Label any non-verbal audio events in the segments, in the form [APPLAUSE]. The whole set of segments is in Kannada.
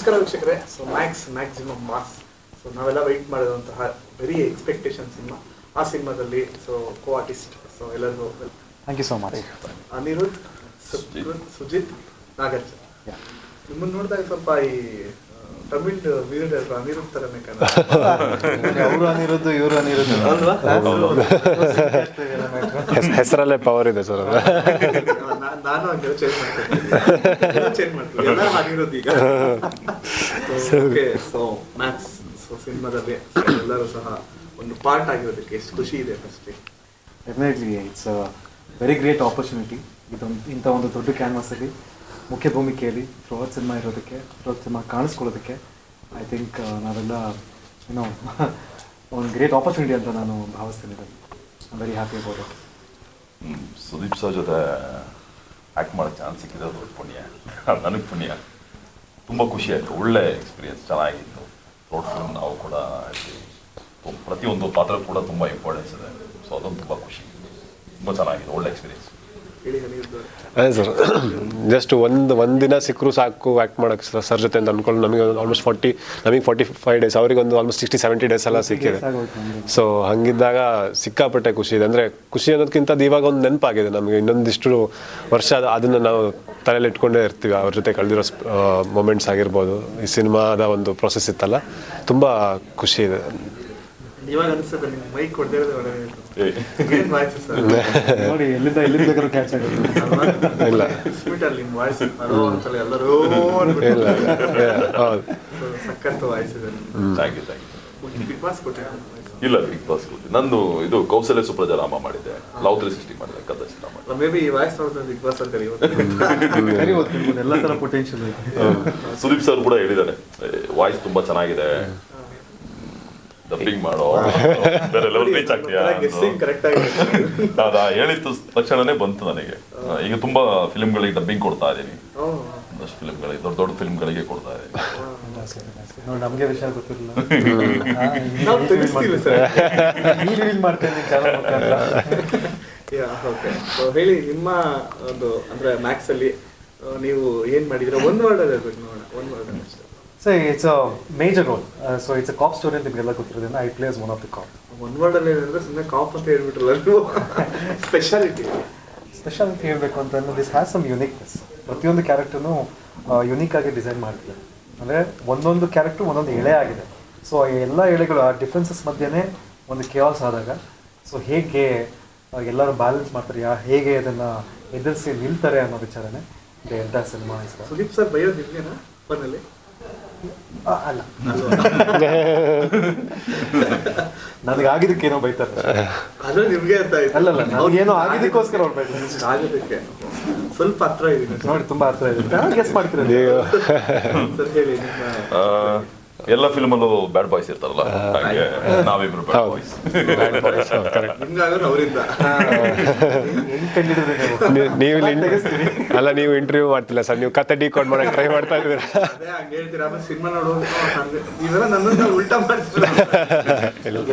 ನಮಸ್ಕಾರ ವೀಕ್ಷಕರೇ. So max maximum mass so ನಾವೆಲ್ಲ ವೆಯ್ಟ್ ಮಾಡಿದಂತಹ ವೆರಿ ಎಕ್ಸ್ಪೆಕ್ಟೇಷನ್ ಸಿನಿಮಾ ಆ ಸಿನಿಮಾದಲ್ಲಿ ಸೊ ಕೋ ಆರ್ಟಿಸ್ಟ್ ಸೊ ಎಲ್ಲರಿಗೂ thank you so much Anirudh Sujith Nagarjun. ನಿಮ್ಮನ್ನು ನೋಡಿದಾಗ ಸ್ವಲ್ಪ ಈ ತಮಿಳ್ ವೀರ್ಡ್ ಅನಿರುದ್ಧ್ ತರನೇ ಕಾಣ ಅವರು ಅನಿರುದ್ದು ಇವರು ಅನಿರೋದು ಅಲ್ವಾ? [LAUGHS] ಹೆಸರಲ್ಲೇ ಪವರ್ ಇದೆ ಸರ್ ಅದು. ನಾನು ಹಂಗೆ ಚೇಂಜ್ ಮಾಡ್ತೀನಿ. ಚೇಂಜ್ ಮಾಡ್ತೀನಿ. ಎಲ್ಲ ಆಗಿರೋದು ಈಗ. ಓಕೆ ಸೊ ಮ್ಯಾಕ್ಸ್ ಸೊ ಸಿನಿಮಾದಲ್ಲಿ ಎಲ್ಲರೂ ಸಹ ಒಂದು ಪಾರ್ಟ್ ಆಗಿರೋದಕ್ಕೆ ಎಷ್ಟು ಖುಷಿ ಇದೆ first definitely it's very great opportunity ಇದೊಂದು ಇಂಥ ಒಂದು ದೊಡ್ಡ ಕ್ಯಾನ್ವಾಸಲ್ಲಿ ಮುಖ್ಯ ಭೂಮಿಕೆಯಲ್ಲಿ ಬೃಹತ್ ಸಿನಿಮಾ ಇರೋದಕ್ಕೆ ಬೃಹತ್ ಸಿನಿಮಾ ಕಾಣಿಸ್ಕೊಳ್ಳೋದಕ್ಕೆ ಐ ಥಿಂಕ್ ನಾವೆಲ್ಲ ಏನೋ [LAUGHS] ಒಂದು ಗ್ರೇಟ್ ಆಪರ್ಚುನಿಟಿ ಅಂತ ನಾನು ಭಾವಿಸ್ತೀನಿ I very happy about it Sudeep sir ಜೊತೆ ಆ್ಯಕ್ಟ್ ಮಾಡೋ ಚಾನ್ಸ್ ಸಿಕ್ಕಿದೆ ದೊಡ್ಡ ಪುಣ್ಯ. [LAUGHS] ನನಗೆ ಪುಣ್ಯ. ತುಂಬ ಖುಷಿ ಆಯಿತು. ಒಳ್ಳೆ ಎಕ್ಸ್ಪೀರಿಯನ್ಸ್ ಚೆನ್ನಾಗಿತ್ತು. ರೋಡ್ ಫಿಲ್ಮ್ ನಾವು ಕೂಡ ಪ್ರತಿಯೊಂದು ಪಾತ್ರ ಕೂಡ ತುಂಬ ಇಂಪಾರ್ಟೆನ್ಸ್ ಇದೆ. ಸೊ ಅದೊಂದು ತುಂಬ ಖುಷಿ. ತುಂಬ ಚೆನ್ನಾಗಿದೆ. ಒಳ್ಳೆ ಎಕ್ಸ್ಪೀರಿಯನ್ಸ್ ಅದೇ ಸರ್ ಜಸ್ಟ್ ಒಂದು ಒಂದು ದಿನ ಸಿಕ್ಕರು ಸಾಕು ಆ್ಯಕ್ಟ್ ಮಾಡೋಕ್ಕೆ ಸರ್ ಸರ್ ಜೊತೆ ಅಂತ ಅಂದ್ಕೊಂಡು ನಮಗೆ ಆಲ್ಮೋಸ್ಟ್ ಫಾರ್ಟಿ ನಮಗೆ ಫಾರ್ಟಿ ಫೈವ್ ಡೇಸ್ ಅವ್ರಿಗೆ ಒಂದು ಆಲ್ಮೋಸ್ಟ್ ಸಿಕ್ಸ್ಟಿ ಸೆವೆಂಟಿ ಡೇಸ್ ಎಲ್ಲ ಸಿಕ್ಕಿದೆ. ಸೊ ಹಂಗಿದ್ದಾಗ ಸಿಕ್ಕಾಪಟ್ಟೆ ಖುಷಿ ಇದೆ. ಅಂದರೆ ಖುಷಿ ಅನ್ನೋದಕ್ಕಿಂತ ಅದು ಇವಾಗ ಒಂದು ನೆನಪಾಗಿದೆ ನಮಗೆ. ಇನ್ನೊಂದಿಷ್ಟು ವರ್ಷ ಅದು ಅದನ್ನು ನಾವು ತಲೆಯಲ್ಲಿ ಇಟ್ಕೊಂಡೇ ಇರ್ತೀವಿ. ಅವ್ರ ಜೊತೆ ಕಳೆದಿರೋ ಮೊಮೆಂಟ್ಸ್ ಆಗಿರ್ಬೋದು. ಈ ಸಿನಿಮಾದ ಒಂದು ಪ್ರೊಸೆಸ್ ಇತ್ತಲ್ಲ ತುಂಬ ಖುಷಿ ಇದೆ. ಇವಾಗ ಮೈಕ್ ನೋಡಿ ಎಲ್ಲಿಂದ ಎಲ್ಲಿಂದ ಬೇಕಾದ್ರೂ ಕ್ಯಾಚ್ ಆಗುತ್ತೆ. ಇಲ್ಲ. ಅಲ್ಲಿ ನಿಮ್ಮ ವಾಯ್ಸ್ ಎಲ್ಲರೂ ಇಲ್ಲ ಹೌದು. ಸೊ ಸಖತ್ ವಾಯ್ಸ್ ಇದೆ thank you thank you big boss ಕೊಟ್ಟೆ ಇಲ್ಲ ಬಿಗ್ ಬಾಸ್ ನಂದು ಇದು ಕೌಶಲ್ಯ ಸುಪ್ರಜಾರಾಮ ಮಾಡಿದ್ದೆ. ಲವ್ ತ್ರೀ ಸಿಕ್ಸ್ಟಿ ಮಾಡಿದೆ ಕಥಾ ಸಿನಿಮಾ ಮಾಡಿದೆ. ಮೇ ಬಿ ಈ ವಾಯ್ಸ್ ನೋಡಿದ್ರೆ ಬಿಗ್ ಬಾಸ್ ಅಂತ [LAUGHS] ಎಲ್ಲ ಥರ ಪೊಟೆನ್ಷಿಯಲ್ ಇದೆ. ಸುದೀಪ್ ಸರ್ ಕೂಡ ಹೇಳಿದ್ದಾರೆ ವಾಯ್ಸ್ ತುಂಬಾ ಚೆನ್ನಾಗಿದೆ. ಡಬ್ಬಿಂಗ್ ಮಾಡೋ [LAUGHS] ಬೇರೆ ಲೆವೆಲ್ ರೀಚ್ ಆಗ್ತೀಯಾ [LAUGHS] ಹೇಳಿದ ತಕ್ಷಣನೇ ಬಂತು ನನಗೆ. ಈಗ ತುಂಬಾ ಫಿಲ್ಮ್ಗಳಿಗೆ ಡಬ್ಬಿಂಗ್ ಕೊಡ್ತಾ ಇದ್ದೀನಿ. ಒಂದಷ್ಟು ಫಿಲ್ಮ್ಗಳಿಗೆ ದೊಡ್ಡ ದೊಡ್ಡ ಫಿಲ್ಮ್ಗಳಿಗೆ ಕೊಡ್ತಾ ಇದ್ದೀನಿ. ನೋಡಿ ನಮಗೆ ವಿಷಯ ಗೊತ್ತಿರಲಿಲ್ಲ [LAUGHS] ಹೇಳಿ ನಿಮ್ಮ ಒಂದು ಅಂದ್ರೆ ಮ್ಯಾಕ್ಸ್ ಅಲ್ಲಿ ನೀವು ಏನ್ ಮಾಡಿದ್ರೆ ಒಂದು ವರ್ಡ್ ಇರ್ಬೇಕು ನೋಡೋಣ. ಒಂದು ವರ್ಡ್ ಅಷ್ಟೇ so it's a major role so it's a cop story ಅಂತ ನಿಮಗೆಲ್ಲ ಗೊತ್ತಿರೋದ್ರಿಂದ I place one of the cop one word ಅಲ್ಲಿ ಏನಂದ್ರೆ ಸುಮ್ಮನೆ ಕಾಪ್ ಅಂತ ಹೇಳ್ಬಿಟ್ರಲ್ಲ ನೀವು? [LAUGHS] ಸ್ಪೆಷಾಲಿಟಿ ಸ್ಪೆಷಲ್ ಅಂತ ಹೇಳಬೇಕು ಅಂತಂದ್ರೆ ದಿಸ್ ಹ್ಯಾಸ್ ಸಮ್ ಯುನಿಕ್ನೆಸ್ ಪ್ರತಿಯೊಂದು ಕ್ಯಾರೆಕ್ಟರ್ನು ಯುನೀಕ್ ಆಗಿ ಡಿಸೈನ್ ಮಾಡ್ತಾರೆ ಅಂದರೆ ಒಂದೊಂದು ಕ್ಯಾರೆಕ್ಟರ್ ಒಂದೊಂದು ಎಳೆ ಆಗಿದೆ. ಸೊ ಎಲ್ಲ ಎಳೆಗಳು ಆ ಡಿಫ್ರೆನ್ಸಸ್ ಮಧ್ಯೆನೇ ಒಂದು ಕೇವಾಸ್ ಆದಾಗ ಸೊ ಹೇಗೆ ಎಲ್ಲರೂ ಬ್ಯಾಲೆನ್ಸ್ ಮಾಡ್ತಾರೆ ಯಾ ಹೇಗೆ ಅದನ್ನು ಎದುರಿಸಿ ನಿಲ್ತಾರೆ ಅನ್ನೋ ವಿಚಾರನೇ ದ ಎಂಟ ಸಿನಿಮಾ ಸುದೀಪ್ ಸರ್ ಬಯೋ ನಿಮ್ಗೆನಾ? ಫೋನಲ್ಲಿ? ಅಲ್ಲ. [LAUGHS] ನನಗೆ ಆಗಿದ್ದಕ್ಕೇನೋ ಬೈತಾರೆ. ಅದು ನಿಮ್ಗೆ ಅಂತ ಆಯ್ತು. ಅಲ್ಲಲ್ಲ ಏನೋ ಆಗಿದ್ದಕ್ಕೋಸ್ಕರ ಅವ್ರು ಬೈತಾರೆ ಆಗಿದ್ದಕ್ಕೆ ಸ್ವಲ್ಪ ಹತ್ರ ಇದೆ ನೋಡಿ ತುಂಬಾ ಹತ್ರ ಇದೆ ಗೆಸ್ ಮಾಡ್ತೀರ ಸರ್ ಹೇಳಿ ನಿಮ್ಮ ಆ, ಎಲ್ಲ ಫಿಲ್ಮಲ್ಲೂ ಬ್ಯಾಡ್ ಬಾಯ್ಸ್ ಇರ್ತಾರಲ್ಲ? ಹಾಗೆ ನಾವಿಬ್ರು ಬ್ಯಾಡ್ ಬಾಯ್ಸ್ ಅವರಿಂದ. ನೀವು. ಅಲ್ಲ ನೀವು ಇಂಟರ್ವ್ಯೂ ಮಾಡ್ತಿಲ್ಲ ಸರ್ ನೀವು ಕತೆ ಡಿಕೋಡ್ ಮಾಡಕ್ಕೆ ಟ್ರೈ ಮಾಡ್ತಾ ಇದ್ದೀರಾ?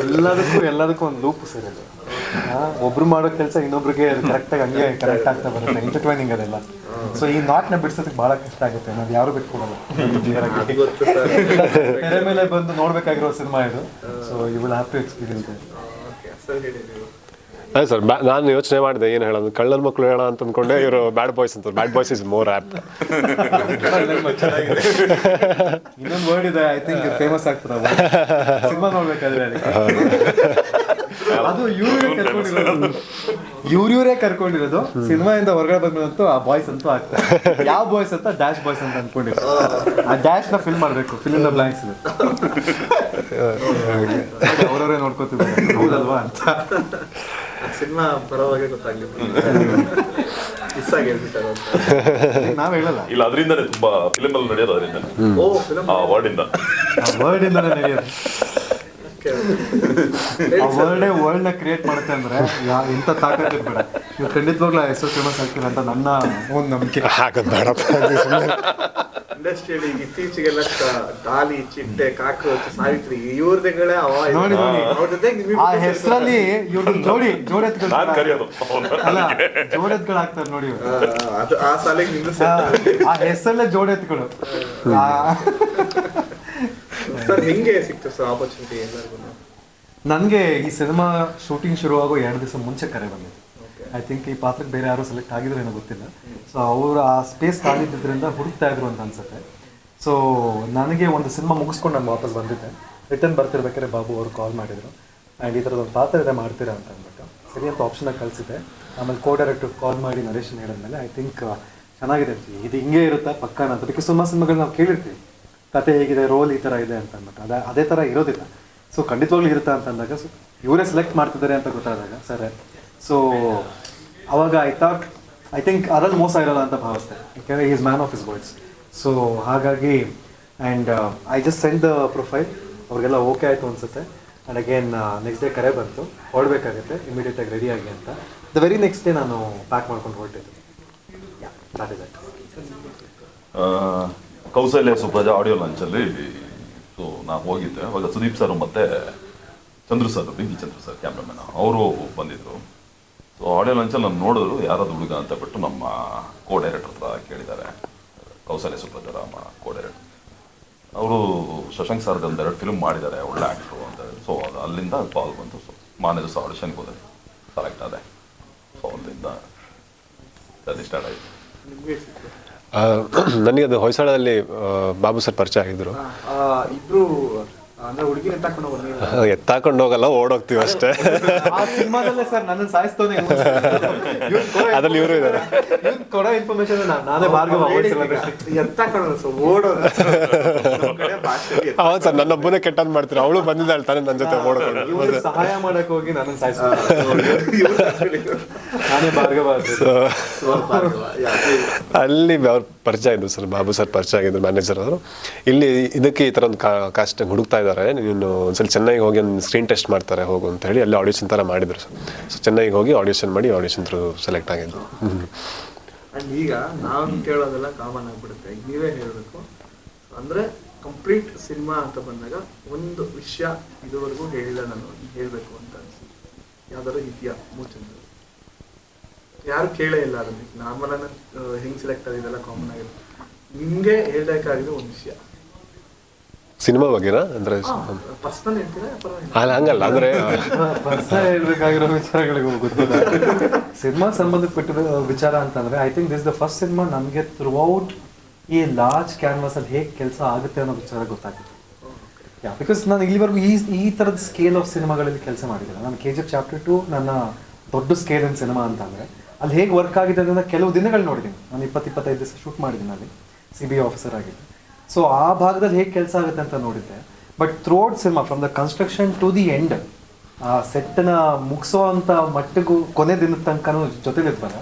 ಎಲ್ಲದಕ್ಕೂ ಎಲ್ಲದಕ್ಕೂ ಒಂದು ಲೂಪ್ ಸರ್ ಅದು ಆ, ಒಬ್ರು ಮಾಡೋ ಕೆಲಸ ಇನ್ನೊಬ್ರಿಗೆ ಕರೆಕ್ಟಾಗಿ ಹಂಗೆ ಕರೆಕ್ಟ್ ಆಗ್ತಾ ಬರುತ್ತೆ ಇಂಟರ್ಟ್ವೈನಿಂಗ್ ಅದೆಲ್ಲ. ಸೊ ಈ ನಾಟ್ನ ಬಿಡ್ಸೋದಕ್ಕೆ ಬಹಳ ಕಷ್ಟ ಆಗುತ್ತೆ ನಾವು ಯಾರು ಬಿಟ್ಕೊಡಲ್ಲ. [LAUGHS] ತೆರೆ ಮೇಲೆ ಬಂದು ನೋಡ್ಬೇಕಾಗಿರೋ ಸಿನಿಮಾ ಇದು. So you will have to experience ಅದೇ ಸರ್ ನಾನು ಯೋಚನೆ ಮಾಡಿದೆ ಏನು ಹೇಳೋದು? ಕಳ್ಳನ ಮಕ್ಕಳು ಹೇಳೋ ಅಂತ ಅಂದ್ಕೊಂಡೆ ಇವರು ಬ್ಯಾಡ್ ಬಾಯ್ಸ್ ಅಂತ. Bad boys is more app ಇನ್ನೊಂದು ವರ್ಡ್ ಇದೆ ಐ ಥಿಂಕ್ ಫೇಮಸ್ ಆಗ್ತದೆ ಸಿನಿಮಾ ನೋಡ್ಬೇಕಾದ್ರೆ. ಅದು ಇವ್ರೇ ಕರ್ಕೊಂಡಿರೋದು. ಇವ್ರಿವ್ರೇ ಕರ್ಕೊಂಡಿರೋದು. ಸಿನಿಮಾಯಿಂದ ಹೊರಗಡೆ ಬಂದ್ಮೇಲಂತೂ ಆ ಬಾಯ್ಸ್ ಅಂತೂ ಆಗ್ತಾ ಯಾವ ಬಾಯ್ಸ್ ಅಂತ? ಡ್ಯಾಶ್ ಬಾಯ್ಸ್ ಅಂತ ಅನ್ಕೊಂಡಿರೋ ಆ ಡ್ಯಾಶ್ನ ಫಿಲ್ ಮಾಡ್ಬೇಕು ಫಿಲ್ ದ ಬ್ಲಾಂಕ್ಸ್ ಅವರವರೇ ನೋಡ್ಕೋತೀವಿ ಹೌದಲ್ವಾ ಅಂತ. ಸಿನಿಮಾ ಪರವಾಗಿ ಗೊತ್ತಾಗ್ಲಿ ಮಿಸ್ ಆಗಿ ಹೇಳ್ಬಿಟ್ಟಾರ ನಾವ್ ಹೇಳಲ್ಲ. ಇಲ್ಲ ಅದರಿಂದನೇ ತುಂಬಾ ಫಿಲ್ಮ್ ಅಲ್ಲಿ ನಡೆಯೋದು ಅದರಿಂದ ಓ ಫಿಲಮ್ ಆ ವರ್ಡ್ ಇಂದ ಆ ವರ್ಡ್ ಇಂದನೇ ನಡೆಯೋದು ವರ್ಲ್ಡ್ನ ಕ್ರಿಯೇಟ್ ಮಾಡುತ್ತೆ ಅಂದ್ರೆ ಇಂಥ ತಾಕತ್ ಇರ್ಬೇಡ. ನೀವು ಖಂಡಿತವಾಗ್ಲೂ ಹೆಸರು ಫೇಮಸ್ ಆಗ್ತೀರ ಅಂತ ನನ್ನ ಒಂದು ನಂಬಿಕೆ ಹಾಕೋದು ಬೇಡಪ್ಪ ಸುಮ್ಮನೆ ಇಂಡಸ್ಟ್ರಿಯಲ್ಲಿ ಇತ್ತೀಚೆಗೆಲ್ಲ ಗಾಲಿ ಚಿಟ್ಟೆ ಕಾಕ್ರೋಚ್ ಸಾವಿತ್ರಿ ಇವ್ರದೆಗಳೇ. ನೋಡಿ, ನೋಡಿ. ಅವ್ರ ಆ ಹೆಸರಲ್ಲಿ ಇವ್ರು ಜೋಡಿ ಜೋಡೆತ್ಗಳು ನಾನು ಕರೆಯೋದು. ಅಲ್ಲ ಜೋಡೆತ್ಗಳು ಆಗ್ತಾರೆ ನೋಡಿ ಇವ್ರು. ಅದು ಆ ಸಾಲಿಗೆ ನಿಂದು ಆ, ಆ ಹೆಸರಲ್ಲೇ ಜೋಡೆತ್ಗಳು. ಸರ್ ಹೆಂಗೆ ಸಿಕ್ತು ಸರ್ ಆಪರ್ಚುನಿಟಿ ಎಲ್ಲರಿಗೂ ನನಗೆ ಈ ಸಿನಿಮಾ ಶೂಟಿಂಗ್ ಶುರುವಾಗೋ ಎರಡು ದಿವಸ ಮುಂಚೆ ಕರೆ ಬಂದಿತ್ತು. ಐ ಥಿಂಕ್ ಈ ಪಾತ್ರಕ್ಕೆ ಬೇರೆ ಯಾರು ಸೆಲೆಕ್ಟ್ ಆಗಿದ್ರು ಏನೋ ಗೊತ್ತಿಲ್ಲ. ಸೊ ಅವರು ಆ ಸ್ಪೇಸ್ ಕಾಲಿದ್ದರಿಂದ ಹುಡುಕ್ತಾ ಇದ್ರು ಅಂತ ಅನ್ಸುತ್ತೆ. ಸೊ ನನಗೆ ಒಂದು ಸಿನಿಮಾ ಮುಗಿಸ್ಕೊಂಡು ನಾನು ವಾಪಸ್ ಬಂದಿದ್ದೆ. ರಿಟರ್ನ್ ಬರ್ತಿರ್ಬೇಕಾದ್ರೆ ಬಾಬು ಅವರು ಕಾಲ್ ಮಾಡಿದ್ರು. ಆ್ಯಂಡ್ ಈ ಥರದ ಒಂದು ಪಾತ್ರ ಇದೆ ಮಾಡ್ತೀರಾ ಅಂತ ಅಂದ್ಬಿಟ್ಟು. ಸರಿ ಅಂತ ಆಪ್ಷನಾಗಿ ಕಳಿಸಿದ್ದೆ. ಆಮೇಲೆ ಕೋ ಡೈರೆಕ್ಟರ್ ಕಾಲ್ ಮಾಡಿ ನರೇಶನ್ ಹೇಳಿದ್ಮೇಲೆ ಐ ಥಿಂಕ್ ಚೆನ್ನಾಗಿದೆ. ಇದು ಹಿಂಗೆ ಇರುತ್ತಾ? ಪಕ್ಕ ಅಂತ. ಅದಕ್ಕೆ ಸುಮಾರು ಸಿನಿಮಾಗಳು ನಾವು ಕೇಳಿರ್ತೀವಿ. ಕತೆ ಹೇಗಿದೆ ರೋಲ್ ಈ ಥರ ಇದೆ ಅಂತ ಅಂದ್ಬಿಟ್ಟು. ಅದ, ಅದೇ ಥರ ಇರೋದಿಲ್ಲ. ಸೊ ಖಂಡಿತವಾಗ್ಲೂ ಇರುತ್ತಾ ಅಂತ ಅಂದಾಗ ಸೊ ಇವರೇ ಸೆಲೆಕ್ಟ್ ಮಾಡ್ತಿದ್ದಾರೆ ಅಂತ ಗೊತ್ತಾದಾಗ, ಸರಿ ಸೊ ಅವಾಗ ಐ ಥಾಟ್ ಐ ಥಿಂಕ್ ಅದ್ರಲ್ಲಿ ಮೋಸ ಇರಲ್ಲ ಅಂತ ಭಾವಿಸ್ತೆ ಯಾಕೆಂದರೆ is man of is words so ಹಾಗಾಗಿ and I just send the profile ಅವ್ರಿಗೆಲ್ಲ ಓಕೆ ಆಯಿತು ಅನ್ಸುತ್ತೆ. ಆ್ಯಂಡ್ ಅಗೇನ್ ನೆಕ್ಸ್ಟ್ ಡೇ ಕರೆ ಬಂತು. ಹೊರಡಬೇಕಾಗುತ್ತೆ. ಇಮಿಡಿಯೇಟಾಗಿ ರೆಡಿ ಆಗಿ ಅಂತ. ದ ವೆರಿ ನೆಕ್ಸ್ಟ್ ಡೇ ನಾನು ಪ್ಯಾಕ್ ಮಾಡ್ಕೊಂಡು ಹೊರಟಿದ್ದೆ. ಕೌಸಲ್ಯ ಸುಪ್ರಜಾ ಆಡಿಯೋ ಲಾಂಚಲ್ಲಿ ಸೊ ನಾನು ಹೋಗಿದ್ದೆ. ಅವಾಗ ಸುದೀಪ್ ಸರ್ ಮತ್ತೆ Chandru sir B Chandru sir cameraman ಅವರು ಬಂದಿದ್ದರು ಆಡಿಯೋ ಲಂಚಲ್ಲಿ ನಾನು ನೋಡಿದ್ರು ಯಾರದು ಹುಡುಗ ಅಂತ ಬಿಟ್ಟು ನಮ್ಮ ಕೋ ಡೈರೆಕ್ಟರ್ ಹತ್ರ ಕೇಳಿದ್ದಾರೆ. ಕೌಸಲ್ಯ ಸುಬ್ರತರಾಮ ರಾಮ ಕೋ ಡೈರೆಕ್ಟರ್ ಅವರು ಶಶಾಂಕ್ ಸರ್ ಎರಡು ಫಿಲ್ಮ್ ಮಾಡಿದ್ದಾರೆ ಒಳ್ಳೆ ಆ್ಯಕ್ಟ್ರು ಅಂತ ಹೇಳಿ. ಸೊ ಅದು ಅಲ್ಲಿಂದ ಕಾಲ್ ಬಂತು. ಸೊ ಮಾನ್ಯ ಸಹ ಆಡಿಷನ್ಗೆ ಹೋದೆ. ಸೆಲೆಕ್ಟ್ ಆದೆ. ಸೊ ಅಲ್ಲಿಂದ ಅದು ಸ್ಟಾರ್ಟ್ ಆಯಿತು. ನನಗೆ ಅದು ಹೊಯ್ಸಳದಲ್ಲಿ ಬಾಬು ಸರ್ ಪರಿಚಯ ಆಗಿದ್ರು. ಆ, ಎತ್ತಾಕೊಂಡು ಹೋಗಲ್ಲ ಓಡೋಗ್ತೀವಿ ಅಷ್ಟೇ. [LAUGHS] ಅದ್ರಲ್ಲಿ ಇವರು ಇದ್ದಾರೆ ಕೊಡೋ ಇನ್ಫಾರ್ಮೇಶನ್ ನಾನೇ ಭಾರ್ಗವ ಎತ್ತಾಕೊಂಡು ಸೊ ಓಡೋದು [LAUGHS] ನಮ್ ಕಡೆ ಭಾಷೆಯಲ್ಲಿ ಎತ್ತ- ಹೌದು ಸರ್ ನನ್ನೊಬ್ಬನೇ ಕೆಟ್ಟದ್ ಮಾಡ್ತೀರ? ಅವಳು ಬಂದಿದ್ದಾಳೆ ತಾನೇ ನನ್ನ ಜೊತೆ ಓಡ್ಕೊಂಡು ಸಹಾಯ ಮಾಡಕ್ ಹೋಗಿ ನನ್ನ. ಅಲ್ಲಿ ಅವ್ರ ಪರಿಚಯ ಇದ್ರು ಸರ್ ಬಾಬು ಸರ್ ಪರಿಚಯ ಆಗಿದ್ರು ಮ್ಯಾನೇಜರ್ ಅವರು. ಇಲ್ಲಿ ಇದಕ್ಕೆ ಈ ಥರ ಒಂದು ಕಾಸ್ಟ್ ಹುಡುಕ್ತಾ ಇದ್ದಾರೆ. ನೀನು ಒಂದ್ಸಲ ಚೆನ್ನೈಗೆ ಹೋಗಿ ಒಂದು ಸ್ಕ್ರೀನ್ ಟೆಸ್ಟ್ ಮಾಡ್ತಾರೆ ಹೋಗು ಅಂತ ಹೇಳಿ ಅಲ್ಲಿ ಆಡಿಷನ್ ಥರ ಮಾಡಿದ್ರು ಸರ್. ಸೊ ಚೆನ್ನೈಗೆ ಹೋಗಿ ಆಡಿಷನ್ ಮಾಡಿ ಆಡಿಷನ್ ಥ್ರೂ ಸೆಲೆಕ್ಟ್ ಆಗಿದ್ದು. ಈಗ ನಾವು ಕೇಳೋದೆಲ್ಲ ಕಾಮನ್ ಆಗಿಬಿಡುತ್ತೆ. ನೀವೇ ಹೇಳಬೇಕು. ಅಂದ್ರೆ ಕಂಪ್ಲೀಟ್ ಸಿನಿಮಾ ಅಂತ ಬಂದಾಗ ಒಂದು ವಿಷಯ ಇದುವರೆಗೂ ಹೇಳಿಲ್ಲ ನಾನು ಹೇಳಬೇಕು ಅಂತ ಅನಿಸಿ ಯಾವ್ದಾದ್ರು ಇದೆಯಾ ಮೂಚಂದ್ರ ಯಾರು ಕೇಳೇ ಇಲ್ಲ ಅದನ್ನ. ನಾರ್ಮಲ್ ಹೆಂಗ್ ಸೆಲೆಕ್ಟ್ ಆಗಿದೆಲ್ಲ ಕಾಮನ್ ಆಗಿದೆ. ನಿಮ್ಗೆ ಹೇಳಬೇಕಾಗಿದೆ ಒಂದು ವಿಷಯ. ಸಿನಿಮಾ ಬಗ್ಗೆ ಅಂದ್ರೆ ಪರ್ಸನಲ್ ಹೇಳ್ತೀರಾ ಪರವಾಗಿಲ್ಲ ಅಲ್ಲ ಹಂಗಲ್ಲ ಅಂದ್ರೆ [LAUGHS] ಪರ್ಸನಲ್ ಹೇಳ್ಬೇಕಾಗಿರೋ ವಿಚಾರಗಳಿಗೆ ಗೊತ್ತಿಲ್ಲ. ಸಿನಿಮಾ ಸಂಬಂಧಪಟ್ಟ ವಿಚಾರ ಅಂತಂದ್ರೆ I think this the first cinema ನಮಗೆ ಥ್ರೂ ಔಟ್ ಈ ಲಾರ್ಜ್ ಕ್ಯಾನ್ವಾಸ್ ಅಲ್ಲಿ ಹೇಗೆ ಕೆಲಸ ಆಗುತ್ತೆ ಅನ್ನೋ ವಿಚಾರ ಗೊತ್ತಾಗುತ್ತೆ ಬಿಕಾಸ್ ನಾನು ಇಲ್ಲಿವರೆಗೂ ಈ ಈ ಥರದ ಸ್ಕೇಲ್ ಆಫ್ ಸಿನಿಮಾಗಳಲ್ಲಿ ಕೆಲಸ ಮಾಡಿದ್ದೀನಿ ನಾನು K G F chapter two ನನ್ನ ದೊಡ್ಡ ಸ್ಕೇಲ್ ಇನ್ ಸಿನಿಮಾ ಅಂತ ಅಂದರೆ ಅಲ್ಲಿ ಹೇಗೆ ವರ್ಕ್ ಆಗಿದೆ ಅದನ್ನು ಕೆಲವು ದಿನಗಳು ನೋಡಿದ್ದೀನಿ ನಾನು ಇಪ್ಪತ್ತು ಇಪ್ಪತ್ತೈದು ದಿವಸ ಶೂಟ್ ಮಾಡಿದ್ದೀನಿ ಅಲ್ಲಿ ಸಿ ಬಿ ಆಫೀಸರ್ ಆಗಿದ್ದೆ ಸೊ ಆ ಭಾಗದಲ್ಲಿ ಹೇಗೆ ಕೆಲಸ ಆಗುತ್ತೆ ಅಂತ ನೋಡಿದ್ದೆ but throughout cinema from the construction to the end ಆ ಸೆಟ್ನ ಮುಗಿಸೋ ಅಂತ ಮಟ್ಟಿಗೂ ಕೊನೆ ದಿನದ ತನಕನೂ ಜೊತೆಲಿರ್ತಾರೆ.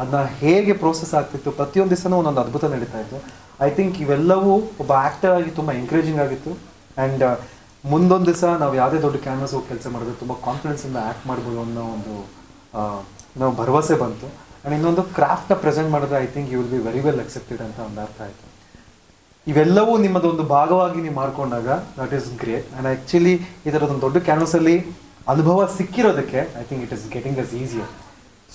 ಅದನ್ನ ಹೇಗೆ ಪ್ರೋಸೆಸ್ ಆಗ್ತಿತ್ತು, ಪ್ರತಿಯೊಂದು ದಿವಸನೂ ಒಂದೊಂದು ಅದ್ಭುತ ನಡೀತಾ ಇತ್ತು. ಐ ಥಿಂಕ್ ಇವೆಲ್ಲವೂ ಒಬ್ಬ ಆಕ್ಟರ್ ಆಗಿ ತುಂಬ ಎನ್ಕರೇಜಿಂಗ್ ಆಗಿತ್ತು. ಆ್ಯಂಡ್ ಮುಂದೊಂದು ದಿವಸ ನಾವು ಯಾವುದೇ ದೊಡ್ಡ ಕ್ಯಾನ್ವಸ್ ಹೋಗಿ ಕೆಲಸ ಮಾಡಿದ್ರೆ ತುಂಬ ಕಾನ್ಫಿಡೆನ್ಸಿಂದ ಆ್ಯಕ್ಟ್ ಮಾಡ್ಬೋದು ಅನ್ನೋ ಒಂದು ನಾವು ಭರವಸೆ ಬಂತು. ಆ್ಯಂಡ್ ಇನ್ನೊಂದು ಕ್ರಾಫ್ಟ್ನ ಪ್ರೆಸೆಂಟ್ ಮಾಡಿದ್ರೆ I think you will be very well accepted ಅಂತ ಒಂದು ಅರ್ಥ ಆಯಿತು. ಇವೆಲ್ಲವೂ ನಿಮ್ಮದೊಂದು ಭಾಗವಾಗಿ ನೀವು ಮಾಡ್ಕೊಂಡಾಗ that is great and actually ಈ ಥರದೊಂದು ದೊಡ್ಡ ಕ್ಯಾನ್ವಸಲ್ಲಿ ಅನುಭವ ಸಿಕ್ಕಿರೋದಕ್ಕೆ I think it is getting us easier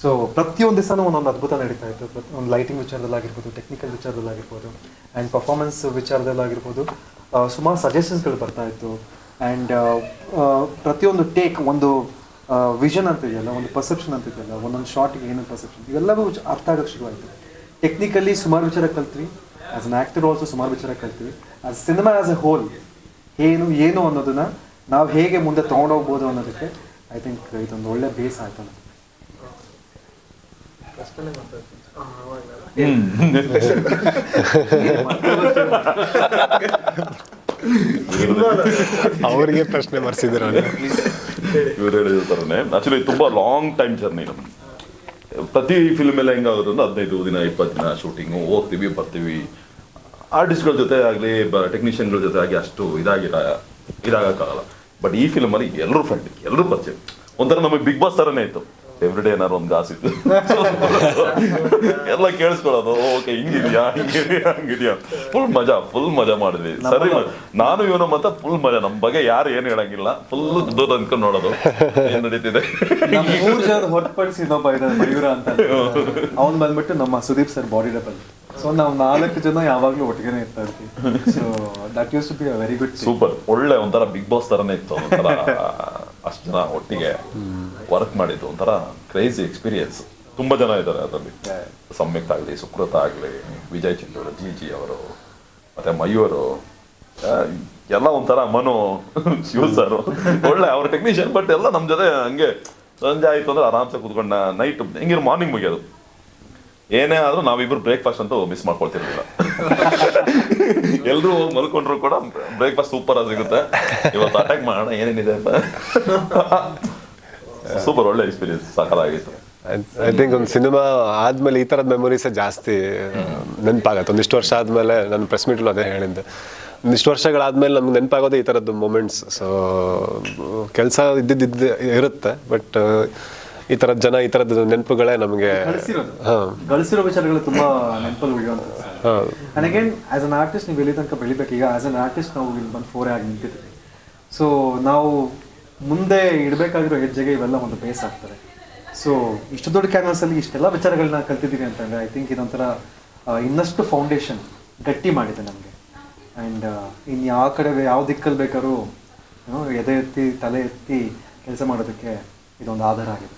so ಪ್ರತಿಯೊಂದು ದಿವಸನೂ ಒಂದೊಂದು ಅದ್ಭುತ ನಡೀತಾ ಇತ್ತು. ಒಂದು ಲೈಟಿಂಗ್ ವಿಚಾರದಲ್ಲಾಗಿರ್ಬೋದು ಟೆಕ್ನಿಕಲ್ ವಿಚಾರದಲ್ಲಾಗಿರ್ಬೋದು ಆ್ಯಂಡ್ ಪರ್ಫಾರ್ಮೆನ್ಸ್ ವಿಚಾರದಲ್ಲಾಗಿರ್ಬೋದು ಸುಮಾರು ಸಜೆಷನ್ಸ್ಗಳು ಬರ್ತಾ ಇತ್ತು. ಆ್ಯಂಡ್ ಪ್ರತಿಯೊಂದು ಟೇಕ್ ಒಂದು ವಿಷನ್ ಅಂತ ಇದೆಯಲ್ಲ, ಒಂದು ಪರ್ಸೆಪ್ಷನ್ ಅಂತ ಇದೆಯಲ್ಲ, ಒಂದೊಂದು ಶಾರ್ಟ್ಗೆ ಏನೊಂದು ಪರ್ಸೆಪ್ಷನ್ ಇವೆಲ್ಲವೂ ಅರ್ಥ ಆಗೋಕ್ಕೆ ಶುರುವಾಯಿತು. ಟೆಕ್ನಿಕಲಿ ಸುಮಾರು ವಿಚಾರ ಕಲ್ತ್ವಿ. ಆ್ಯಸ್ ಅನ್ ಆ್ಯಕ್ಟರ್ ಆಲ್ಸೋ ಸುಮಾರು ವಿಚಾರ ಕಲ್ತ್ವಿ. As cinema as a whole ಏನು ಏನು ಅನ್ನೋದನ್ನ ನಾವು ಹೇಗೆ ಮುಂದೆ ತೊಗೊಂಡೋಗ್ಬೋದು ಅನ್ನೋದಕ್ಕೆ ಐ ಥಿಂಕ್ ಇದೊಂದು ಒಳ್ಳೆ ಬೇಸ್ ಆಯ್ತು [LAUGHS] ಅವರಿಗೆ ಪ್ರಶ್ನೆ ಮರ್ಸಿದ್ರು ಇವ್ರು ಹೇಳಿದ ತುಂಬಾ ಲಾಂಗ್ ಟೈಮ್ ಜರ್ನಿ ನಮ್ಮ ಪ್ರತಿ ಫಿಲ್ಮ್ ಎಲ್ಲ ಹೆಂಗಾಗುತ್ತೆ ಅಂದ್ರೆ ಹದಿನೈದು ದಿನ, ಇಪ್ಪತ್ತು ದಿನ ಶೂಟಿಂಗು ಹೋಗ್ತೀವಿ ಬರ್ತೀವಿ. ಆರ್ಟಿಸ್ಟ್ಗಳ ಜೊತೆ ಆಗಲಿ ಟೆಕ್ನಿಷಿಯನ್ಗಳ ಜೊತೆ ಆಗಿ ಅಷ್ಟು ಇದಾಗಿರ ಇದಾಗಕ್ಕಾಗಲ್ಲ. ಬಟ್ ಈ ಫಿಲ್ಮಲ್ಲಿ ಎಲ್ಲರೂ ಫ್ರೆಂಡ್ ಎಲ್ಲರೂ ಪರಿಚಯ. ಒಂಥರ ನಮಗೆ ಬಿಗ್ ಬಾಸ್ ಥರನೇ ಇತ್ತು. ಎವ್ರಿಡೇ ಏನಾರು ಒಂದು ಗಾಸಿತ್ತು ಎಲ್ಲ ಕೇಳಿಸ್ಕೊಳ್ಳೋದು ಓಕೆ ಹಿಂಗಿದ್ಯಾ? ಹಿಂಗಿದ್ಯಾ? ಹಂಗಿದ್ಯಾ? ಫುಲ್ ಮಜಾ ಫುಲ್ ಮಜಾ ಮಾಡಿದ್ವಿ. ಸರಿ ನಾನು ಇವನು ಮತ್ತೆ ಫುಲ್ ಮಜಾ. ನಮ್ಮ ಬಗ್ಗೆ ಯಾರು ಏನು ಹೇಳಂಗಿಲ್ಲ. ಫುಲ್ ದೂರ ಅನ್ಕೊಂಡು ನೋಡೋದು. ಏನ್ ನಡೀತಿದೆ? ಹೊರತುಪಡಿಸಿ ಇನ್ನೊಬ್ಬ ಇದ್ದಾನೆ ಮಯೂರ ಅಂತ. ಅವ್ನು ಬಂದ್ಬಿಟ್ಟು ನಮ್ಮ Sudeep sir body double so ನಾವು ನಾಲ್ಕು ಜನ ಯಾವಾಗ್ಲೂ ಒಟ್ಟಿಗೆನೆ ಇರ್ತಾ ಇರ್ತೀವಿ. So that used to be a very good super ಒಳ್ಳೆ ಒಂಥರ ಬಿಗ್ ಬಾಸ್ ತರನೇ ಇತ್ತು. ಒಂಥರ ಅಷ್ಟು ಜನ ಒಟ್ಟಿಗೆ. ವರ್ಕ್ ಮಾಡಿದ್ದು ಒಂಥರ ಕ್ರೇಜಿ ಎಕ್ಸ್ಪೀರಿಯನ್ಸ್ ತುಂಬ ಜನ ಇದ್ದಾರೆ ಅದರಲ್ಲಿ. ಸಮ್ಯಕ್ತ ಆಗಲಿ ಸುಕೃತ ಆಗಲಿ ವಿಜಯ್ ಚಂದ್ರ ಜಿ ಜಿ ಅವರು ಮತ್ತೆ ಮಯೂರು ಎಲ್ಲ ಒಂಥರ ಮನು ಶಿವ ಸರ್. ಒಳ್ಳೆ ಅವ್ರ ಟೆಕ್ನಿಷಿಯನ್ ಬಟ್ ಎಲ್ಲ ನಮ್ಮ ಜೊತೆ ಹಂಗೆ ಸಂಜೆ ಆಯಿತು ಅಂದರೆ ಆರಾಮ್ಸೆ ಕೂತ್ಕೊಂಡ ನೈಟ್ ಹೆಂಗಿರು ಮಾರ್ನಿಂಗ್ ಮುಗಿಯೋದು. ಏನೇ ಆದರೂ ನಾವಿಬ್ರು ಬ್ರೇಕ್ಫಾಸ್ಟ್ ಅಂತೂ ಮಿಸ್ ಮಾಡ್ಕೊಳ್ತಿರ್ಲಿಲ್ಲ [LAUGHS] ಎಲ್ಲರೂ ಮಲ್ಕೊಂಡ್ರು ಕೂಡ ಬ್ರೇಕ್ಫಾಸ್ಟ್ ಸೂಪರ್ ಆಗಿ ಸಿಗುತ್ತೆ. ಇವತ್ತು ಅಟ್ಯಾಕ್ ಮಾಡೋಣ ಏನೇನಿದೆ ಅಂತ. ಸೂಪರ್ ಒಳ್ಳೆ ಎಕ್ಸ್ಪೀರಿಯನ್ಸ್ ಸಕಲಾಗಿತ್ತು. ಐ ಥಿಂಕ್ ಒಂದು ಸಿನಿಮಾ ಆದ್ಮೇಲೆ ಈ ತರದ ಮೆಮೊರೀಸ್ ಜಾಸ್ತಿ ನೆನಪಾಗತ್ತೆ. ಒಂದಿಷ್ಟು ವರ್ಷ ಆದಮೇಲೆ ನಾನು ಪ್ರೆಸ್ ಮೀಟಲ್ಲೂ ಅದೇ ಹೇಳಿದ್ದೆ. ಒಂದಿಷ್ಟು ವರ್ಷಗಳಾದ್ಮೇಲೆ ನಮ್ಗೆ ನೆನಪಾಗೋದೇ ಈ ಥರದ್ದು ಮೂಮೆಂಟ್ಸ್ ಸೊ ಕೆಲಸ ಇದ್ದಿದ್ದು ಇರುತ್ತೆ. ಬಟ್ ಈ ತರದ ಜನ ಈ ತರದ ನೆನಪುಗಳೇ ನಮಗೆ ಗಳಿಸಿರೋ ವಿಚಾರಗಳು ತುಂಬಾ ನೆನಪಲ್ಲಿ ಉಳಿಯೋದು ಹಾಂ. And again as an artist ನೀವು ಎಲ್ಲಿ ತನಕ ಬೆಳಿಬೇಕು? ಈಗ ಆಸ್ ಅನ್ ಆರ್ಟಿಸ್ಟ್ ನಾವು ಇಲ್ಲಿ ಬಂದು ಫೋರ್ ಆಗಿ ನಿಂತಿದ್ದೀವಿ. ಸೊ ನಾವು ಮುಂದೆ ಇಡಬೇಕಾಗಿರೋ ಹೆಜ್ಜೆಗೆ ಇವೆಲ್ಲ ಒಂದು ಬೇಸ್ ಆಗ್ತಾರೆ ಸೊ ಇಷ್ಟು ದೊಡ್ಡ ಕ್ಯಾನ್ವಸಲ್ಲಿ ಇಷ್ಟೆಲ್ಲ ವಿಚಾರಗಳನ್ನ ಕಲ್ತಿದ್ದೀನಿ ಅಂತಂದರೆ ಐ ಥಿಂಕ್ ಇದೊಂಥರ ಇನ್ನಷ್ಟು ಫೌಂಡೇಶನ್ ಗಟ್ಟಿ ಮಾಡಿದೆ ನಮಗೆ. ಆ್ಯಂಡ್ ಇನ್ನು ಯಾವ ಕಡೆ ಯಾವ ದಿಕ್ಕಲ್ಲಿ ಬೇಕಾದ್ರೂ ಎದೆ ಎತ್ತಿ, ತಲೆ ಎತ್ತಿ ಕೆಲಸ ಮಾಡೋದಕ್ಕೆ ಇದೊಂದು ಆಧಾರ ಆಗಿದೆ.